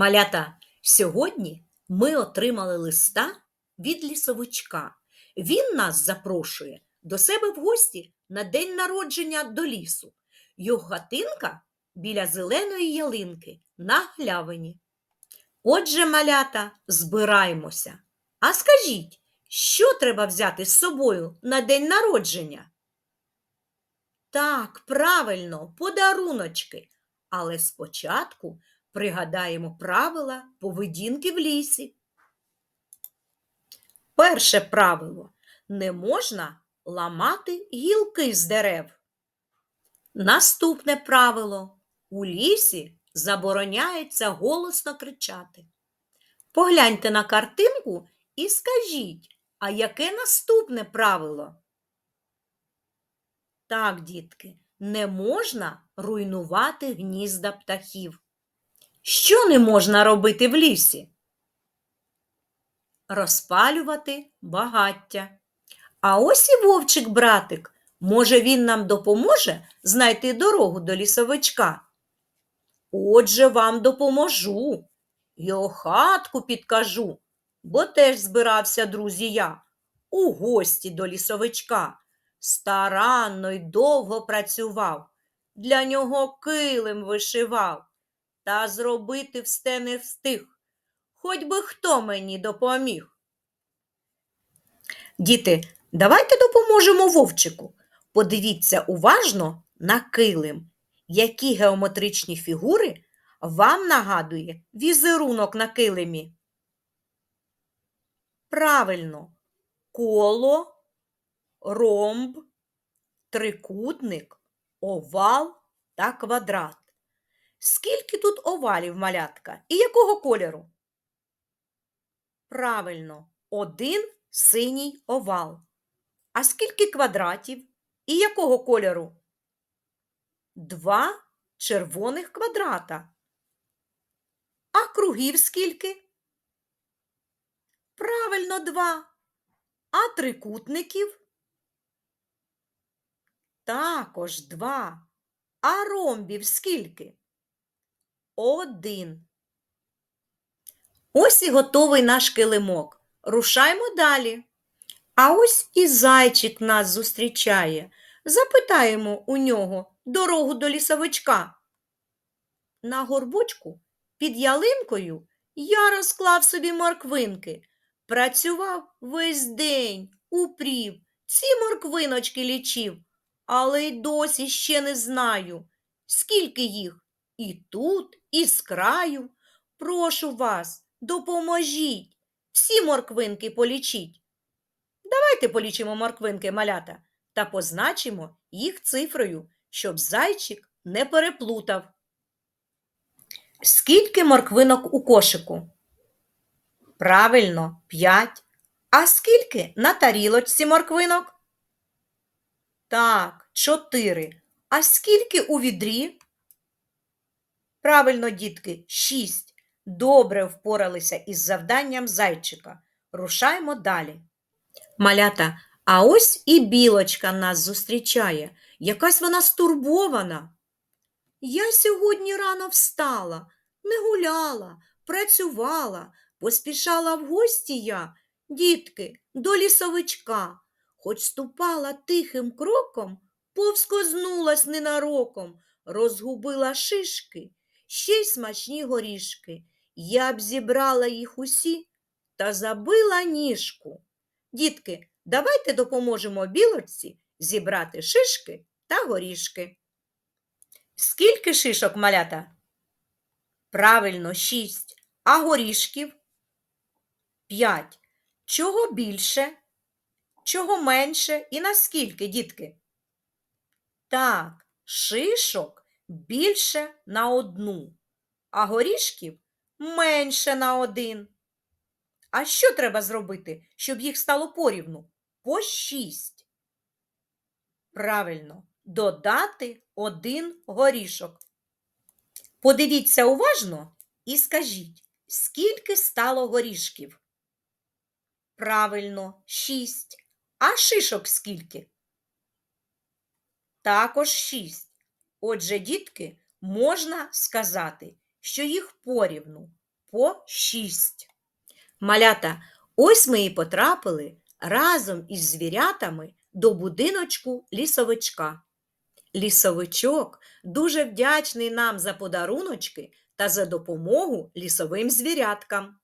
Малята, сьогодні ми отримали листа від лісовичка. Він нас запрошує до себе в гості на день народження до лісу. Його хатинка біля зеленої ялинки на глявині. Отже, малята, збираємося. А скажіть, що треба взяти з собою на день народження? Так, правильно, подаруночки. Але спочатку пригадаємо правила поведінки в лісі. Перше правило не можна ламати гілки з дерев. Наступне правило у лісі забороняється голосно кричати. Погляньте на картинку і скажіть, а яке наступне правило? Так, дітки, не можна руйнувати гнізда птахів. Що не можна робити в лісі? Розпалювати багаття. А ось і вовчик братик. Може, він нам допоможе знайти дорогу до лісовичка? Отже, вам допоможу. Його хатку підкажу, бо теж збирався, друзі, я у гості до лісовичка. Старанно й довго працював, для нього килим вишивав, та зробити все не встиг, хоч би хто мені допоміг. Діти, давайте допоможемо вовчику. Подивіться уважно на килим, які геометричні фігури вам нагадує візерунок на килимі. Правильно, коло, ромб, трикутник, овал та квадрат. Скільки тут овалів малятка і якого кольору? Правильно, один синій овал. А скільки квадратів і якого кольору? Два червоних квадрата. А кругів скільки? Правильно, два. А трикутників? Також два. А ромбів скільки? Один. Ось і готовий наш килимок. Рушаймо далі. А ось і зайчик нас зустрічає. Запитаємо у нього дорогу до лісовичка. На горбочку під ялинкою я розклав собі морквинки. Працював весь день, упрів, ці морквиночки лічив, але й досі ще не знаю, скільки їх і тут, і з краю. Прошу вас, допоможіть, всі морквинки полічіть. Давайте полічимо морквинки малята та позначимо їх цифрою, щоб зайчик не переплутав. Скільки морквинок у кошику? Правильно, п'ять. А скільки на тарілочці морквинок? Так, чотири. А скільки у відрі? Правильно, дітки, шість. Добре впоралися із завданням зайчика. Рушаємо далі. Малята, а ось і білочка нас зустрічає. Якась вона стурбована. Я сьогодні рано встала, не гуляла, працювала, поспішала в гості я, дітки, до лісовичка. Хоч ступала тихим кроком, повскознулась ненароком, розгубила шишки, ще й смачні горішки. Я б зібрала їх усі та забила ніжку. Дітки, давайте допоможемо білочці зібрати шишки та горішки. Скільки шишок малята? Правильно, шість. А горішків? П'ять. Чого більше? Чого менше і наскільки, дітки? Так, шишок більше на одну, а горішків менше на один. А що треба зробити, щоб їх стало порівну? По шість. Правильно, додати один горішок. Подивіться уважно і скажіть, скільки стало горішків? Правильно, шість. А шишок скільки? Також шість. Отже, дітки, можна сказати, що їх порівну по 6. Малята, ось ми і потрапили разом із звірятами до будиночку лісовичка. Лісовичок дуже вдячний нам за подаруночки та за допомогу лісовим звіряткам.